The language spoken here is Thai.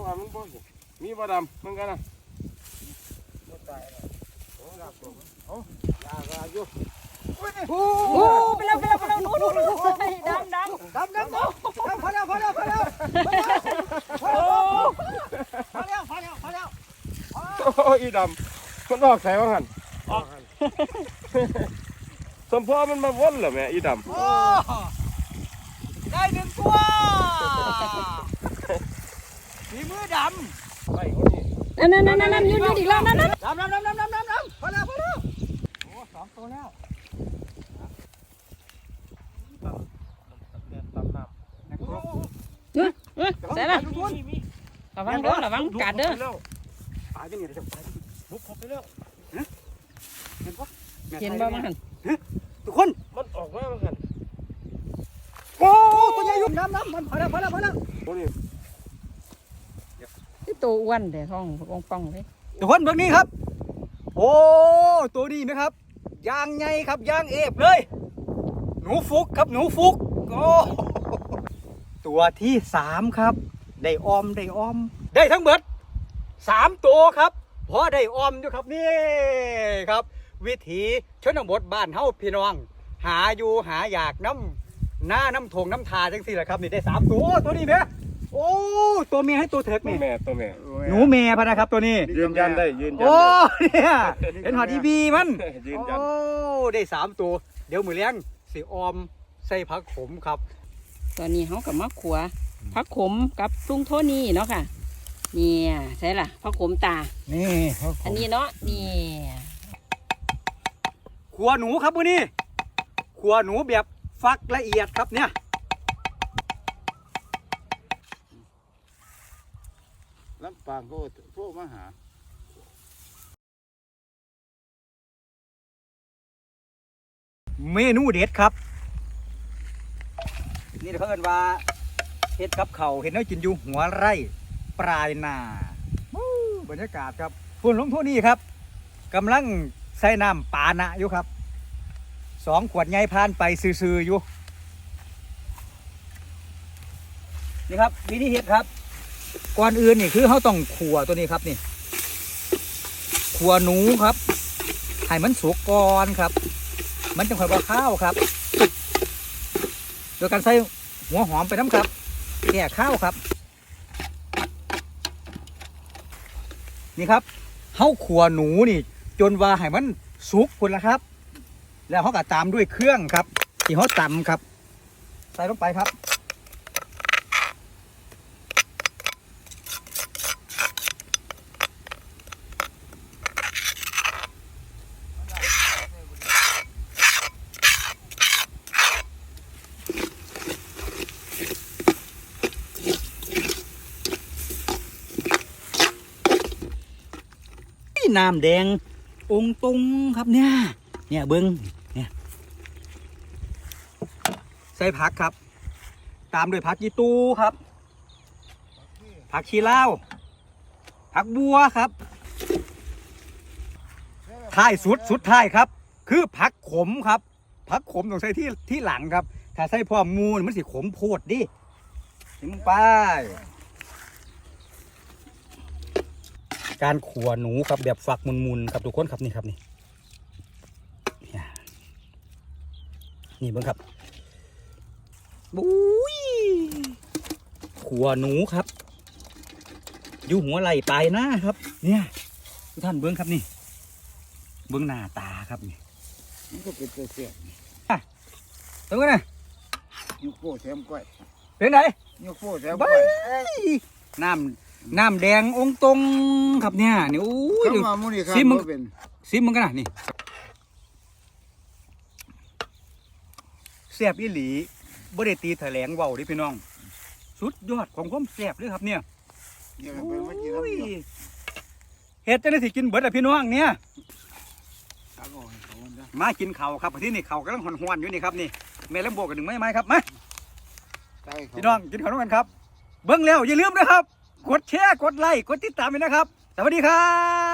ตัวมันบ่มีบ่ดำมันกันนะบ่ตายแล้วโอ้ยากตัวโอ้ยากยากอยู่โอ้ไปแล้วไปแล้วไปแล้วหนูหนูหนูดำดำดำดำดำดำพอแล้วพอแล้วพอแล้วพอแล้วพอแล้วพอแล้วโอ้ยอีดำมันออกใส่ว่าหันสมพ่อมันมาวนเหรอแม่อีดโอ้ได้หนึ่งตัว มีมือดำไล่คนนี้นั่นนั่นนั่นนั่นยืนยืนอีกแล้วนั่นนั่นำดำดำดำดำดำดำดำพอแล้วพอแล้วโอ้สองตัวแล้วตำน้นะครับเฮ้ยเฮ้ยใส่ละระวังเด้อระวังกัดเด้อตายจังไงเดี๋ยวตายบุกเข้าไปแล้วเห็นปะเห็นบ่มันหันทุกคนมันออกมามันหันโอ้ตัวใหญ่ยุ่งน้ำน้ำมันพอแล้วพอแล้วพอแล้วคนนี้ที่ ตัวอ้วนแต่ท้องปองปองเลยทุกคนเบื้องนี้ครับ โอ้ตัวนี้ไหมครับยางไงครับยางเอฟเลย หนูฟุกครับหนูฟุกโอ้ตัวที่สามครับ ได้ออมได้ออม ได้ทั้งหมดสามตัวครับเพราะได้ออมอยู่ครับนี่ครับ วิถีชนบทบ้านเฮาพี่น้อง หาอยู่หาอยากน้ำหน้าน้ำทงน้ำทาจังสี่แหละครับนี่ได้สามตัวตัวนี้ไหม โอ้ตัวเมียให้ตัวเถิกตัวนี่แม่ตัวแม่หนูเมียพะนะครับตัวนี้ ยืนยันได้ยืนยันโอ้ได้เนี่ยเห็นหอดีบีมันยืนยันโอ้ได้สามตัว เดี๋ยวมือเลี้ยงสิออมใส่ผักขมครับ ตอนนี้เขากับมะขัวผักขมกับลุงโทนี่เนาะค่ะเนี่ยใช่ล่ะผักขมตา นี่อันนี้เนาะนี่ขัวหนูครับมือนี้ขัวหนูแบบฟักละเอียดครับเนี่ย ลำปางก็พวกมาหาเมนูเด็ดครับ นี่เพิ่นว่าเฮ็ดกับเขาวเห็นน้อยกินอยู่หัวไร่ปลายนาวู้บรรยากาศครับฝุ่นลงโทนี่ครับกำลังใส่น้ำปานะอยู่ครับสองขวดใหญ่พานไปซื่อๆอยู่นี่ครับวิธีเฮ็ดครับ ก่อนอื่นนี่คือเขาต้องขัวตัวนี้ครับนี่ขัวหนูครับให้มันสุกก่อนครับ มันจะค่อยว่าข้าวครับ โดยการใส่หัวหอมไปน้ำครับแก่ข้าวครับ นี่ครับเขาขัวหนูนี่ จนว่าให้มันสุกคนละครับ แล้วเขาก็ตามด้วยเครื่องครับที่เขาตำครับ ใส่ลงไปครับ น้ำแดง องตรงครับเนี่ย เนี่ยเบิ้งเนี่ยใส่ผักครับ ตามด้วยผักยีตูครับ ผักชีลาวผักบัวครับท้ายสุดสุดท้ายครับ คือผักขมครับผักขมต้องใส่ที่ที่หลังครับ ถ้าใส่พร้อมมูนมันสิขมโพดดิถึงไป การขัวหนูครับแบบฝักมุนๆครับทุกคนครับนี่ครับนี่เนี่ยนี่เบิ้งครับบุ้ยขัวหนูครับ อยู่หัวไหล่ปลายหน้าครับ เนี่ยทุกท่านเบิ้งครับนี่ เบิ้งหน้าตาครับนี่มันก็เป็นตัวเสียบเบิ้งกันนะยกโป้แถมก้อยเป็นไงยกโป้แถมเบ้ก้อยยน้ำ น้ำแดงองค์ตรงครับเนี่ยนี่อู้ยดูคำว่ามุนี่ครับซิมมึงบ่เป็นซิมมันกันนะนี่แซ่บอีหลีบ่ได้ตีแถลงเว้าเดิพี่น้อง สุดยอดของความแซ่บเลยครับเนี่ยเนี่ยก็เป็นมากินน้ำโอ้ยเดียวเฮ็ดจังได๋สิกินเบิดอะพี่น้องเนี่ยตักออกให้เขามันนะมากินข้าวครับที่นี่ข้าวกำลังหอนๆอยู่นี่ครับนี่แม่ลำโบกกันหนึ่งไม้ไม้ครับมาใช่เขาพี่น้องกินข้าวด้วยกันครับ เบิ่งแล้วอย่าลืมนะครับ กดแชร์กดไลค์กดติดตามเลยนะครับ สวัสดีครับ